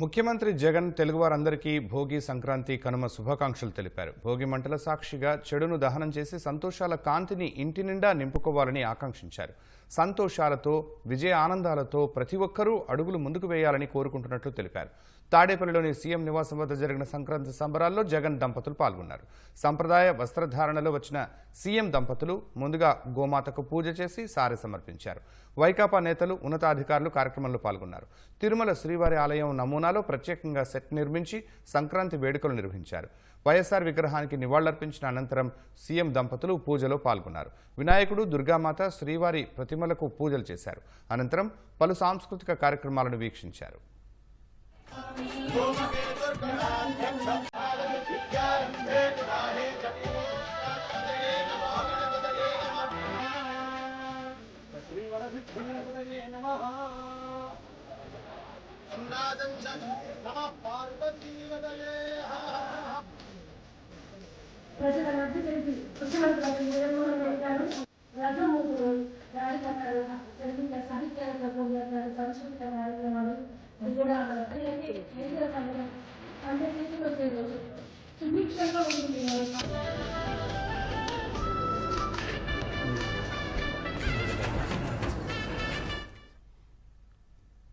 ముఖ్యమంత్రి జగన్ తెలుగువారందరికీ భోగి సంక్రాంతి కనుమ శుభాకాంక్షలు తెలిపారు. భోగి మంటల సాక్షిగా చెడును దహనం చేసి సంతోషాల కాంతిని ఇంటి నిండా నింపుకోవాలని ఆకాంక్షించారు. సంతోషాలతో విజయ ఆనందాలతో ప్రతి ఒక్కరూ అడుగులు ముందుకు వేయాలని కోరుకుంటున్నట్లు తెలిపారు. తాడేపల్లిలోని సీఎం నివాసం వద్ద జరిగిన సంక్రాంతి సంబరాల్లో జగన్ దంపతులు పాల్గొన్నారు. సంప్రదాయ వస్త్రధారణలో వచ్చిన సీఎం దంపతులు ముందుగా గోమాతకు పూజ చేసి సారె సమర్పించారు. వైకాపా నేతలు ఉన్నతాధికారులు కార్యక్రమంలో పాల్గొన్నారు. తిరుమల శ్రీవారి ఆలయం నమూనాలో ప్రత్యేకంగా సెట్ నిర్మించి సంక్రాంతి వేడుకలు నిర్వహించారు. వైఎస్ఆర్ విగ్రహానికి నివాళులర్పించిన అనంతరం సీఎం దంపతులు పూజలో పాల్గొన్నారు. వినాయకుడు దుర్గామాత శ్రీవారి ప్రతిమలకు పూజలు చేశారు. అనంతరం పలు సాంస్కృతిక కార్యక్రమాలను వీక్షించారు. ప్రజల మధ్య జరిగి ముఖ్యమంత్రి జగన్మోహన్ రెడ్డి గారు రథముగ్గురు రాజకీయాలు జరిగిన సాహిత్య సంస్కృతిక కార్యక్రమాలు ఇది కూడా ప్రజలకి కేంద్ర సమయం అంటే తీసుకొచ్చే రోజు సుభిక్షంగా ఉంటుంది